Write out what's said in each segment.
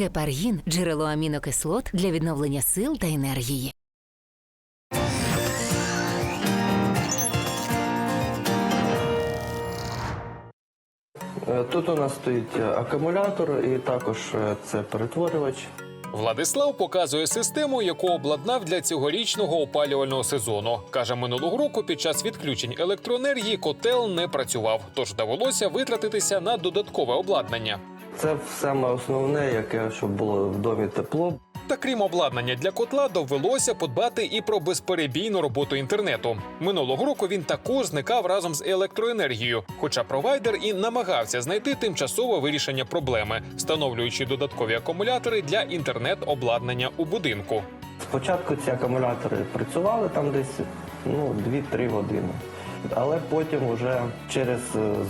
Гепаргін джерело амінокислот для відновлення сил та енергії. Е, Тут у нас стоїть е, акумулятор і також е, це перетворювач. Владислав показує систему, яку обладнав для цьогорічного опалювального сезону. каже, минулого року під час відключень електроенергії котел не працював, тож довелося витратитися на додаткове обладнання. Це саме основне, яке щоб було в домі тепло. Та крім обладнання для котла, довелося подбати і про безперебійну роботу інтернету. Минулого року він також зникав разом з електроенергією, хоча провайдер і намагався знайти тимчасове вирішення проблеми, встановлюючи додаткові акумулятори для інтернет-обладнання у будинку. Спочатку ці акумулятори працювали там десь ну, 2-3 години. Але потім вже через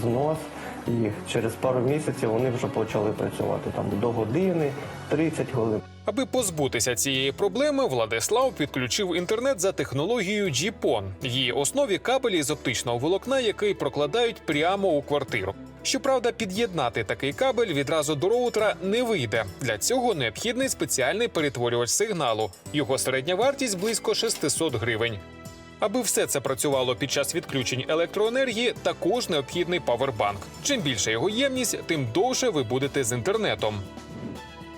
знос їх, через пару місяців вони вже почали працювати там до години, 30 хвилин. Аби позбутися цієї проблеми, Владислав підключив інтернет за технологією GPON. Її основі кабелі з оптичного волокна, який прокладають прямо у квартиру. Щоправда, під'єднати такий кабель відразу до роутера не вийде. Для цього необхідний спеціальний перетворювач сигналу. Його середня вартість близько 600 гривень. Аби все це працювало під час відключень електроенергії, також необхідний павербанк. Чим більше його ємність, тим довше ви будете з інтернетом.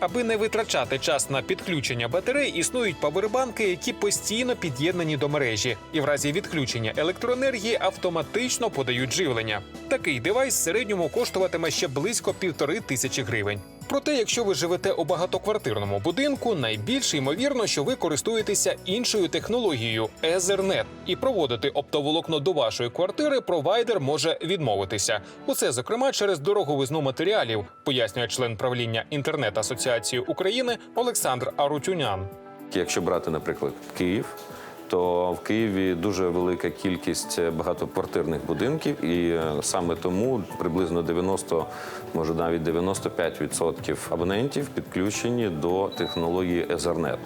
Аби не витрачати час на підключення батарей, існують павербанки, які постійно під'єднані до мережі, і в разі відключення електроенергії автоматично подають живлення. Такий девайс в середньому коштуватиме ще близько півтори тисячі гривень. Проте, якщо ви живете у багатоквартирному будинку, найбільш ймовірно, що ви користуєтеся іншою технологією Ethernet. і проводити оптоволокно до вашої квартири провайдер може відмовитися. Усе зокрема через дороговизну матеріалів, пояснює член правління інтернет асоціації України Олександр Арутюнян. Якщо брати, наприклад, Київ, то в Києві дуже велика кількість багатоквартирних будинків, і е, саме тому приблизно 90, може навіть 95% абонентів підключені до технології Ethernet.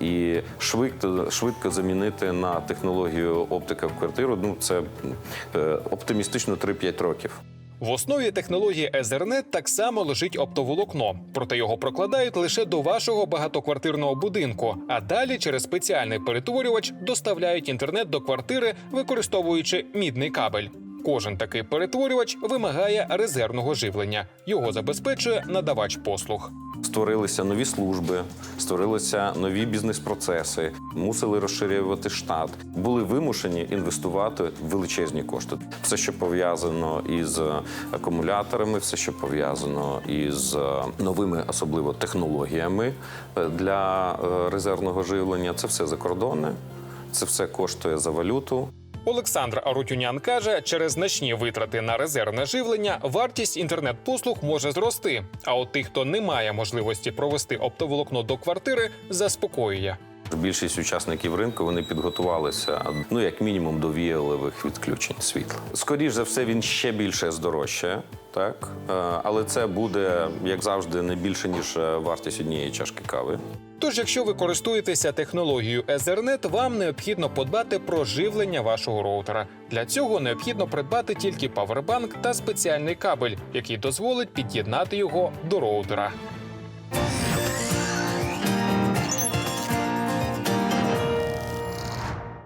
І швидко, швидко замінити на технологію оптика в квартиру, ну це е, оптимістично 3-5 років. В основі технології Ethernet так само лежить оптоволокно, проте його прокладають лише до вашого багатоквартирного будинку, а далі через спеціальний перетворювач доставляють інтернет до квартири, використовуючи мідний кабель. Кожен такий перетворювач вимагає резервного живлення. Його забезпечує надавач послуг. Створилися нові служби, створилися нові бізнес-процеси, мусили розширювати штат, були вимушені інвестувати величезні кошти. Все, що пов'язано із акумуляторами, все, що пов'язано із новими, особливо технологіями е, для е, резервного живлення, це все закордонне, це все коштує за валюту. Олександр Арутюнян каже, через значні витрати на резервне живлення вартість інтернет-послуг може зрости. А от тих, хто не має можливості провести оптоволокно до квартири, заспокоює. Більшість учасників ринку вони підготувалися ну як мінімум до віялових відключень світла. Скоріше за все, він ще більше здорожчає, так Е, але це буде як завжди не більше ніж е, вартість однієї чашки кави. Тож, якщо ви користуєтеся технологією Ethernet, вам необхідно подбати про живлення вашого роутера. Для цього необхідно придбати тільки павербанк та спеціальний кабель, який дозволить під'єднати його до роутера.